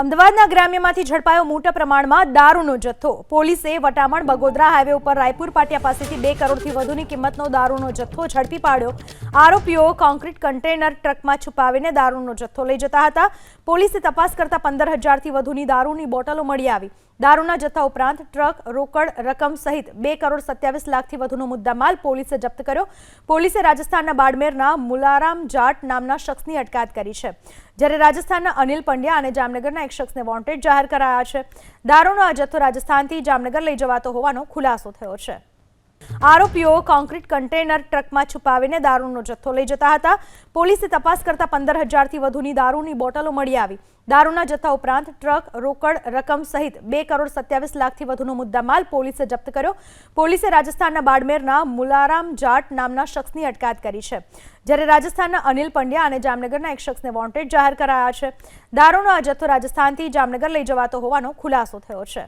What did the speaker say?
અમદાવાદના ગ્રામ્યમાંથી ઝડપાયો મોટા પ્રમાણમાં દારૂનો જથ્થો. પોલીસે વટામણ બગોદરા હાઈવે ઉપર રાયપુર પાટિયા પાસેથી બે કરોડથી વધુની કિંમતનો દારૂનો જથ્થો ઝડપી પાડ્યો. આરોપીઓ કોન્ક્રીટ કન્ટેનર ટ્રકમાં છુપાવીને દારૂનો જથ્થો લઈ જતા હતા. પોલીસે તપાસ કરતા પંદર હજારથી વધુની દારૂની બોટલો મળી આવી. દારૂના જથ્થા ઉપરાંત ટ્રક, રોકડ રકમ સહિત બે કરોડ સત્યાવીસ લાખથી વધુનો મુદ્દામાલ પોલીસે જપ્ત કર્યો. પોલીસે રાજસ્થાનના બાડમેરના મુલારામ જાટ નામના શખ્સની અટકાયત કરી છે. જ્યારે રાજસ્થાનના અનિલ પંડ્યા અને જામનગરના એક શખ્સને વોન્ટેડ જાહેર કરાયા છે. દારૂનો આ જથ્થો રાજસ્થાનથી જામનગર લઈ જવાતો હોવાનો ખુલાસો થયો છે. આરોપીઓ કોન્ક્રીટ કન્ટેનર ટ્રકમાં છુપાવીને દારૂનો જથ્થો લઈ જતા હતા. પોલીસે તપાસ કરતા પંદર હજારથી વધુની દારૂની બોટલો મળી આવી. દારૂના જથ્થા ઉપરાંત ટ્રક, રોકડ રકમ સહિત બે કરોડ સત્યાવીસ લાખથી વધુનો મુદ્દામાલ પોલીસે જપ્ત કર્યો. પોલીસે રાજસ્થાનના બાડમેરના મુલારામ જાટ નામના શખ્સની અટકાયત કરી છે. જ્યારે રાજસ્થાનના અનિલ પંડ્યા અને જામનગરના એક શખ્સને વોન્ટેડ જાહેર કરાયા છે. દારૂનો આ જથ્થો રાજસ્થાનથી જામનગર લઈ જવાતો હોવાનો ખુલાસો થયો છે.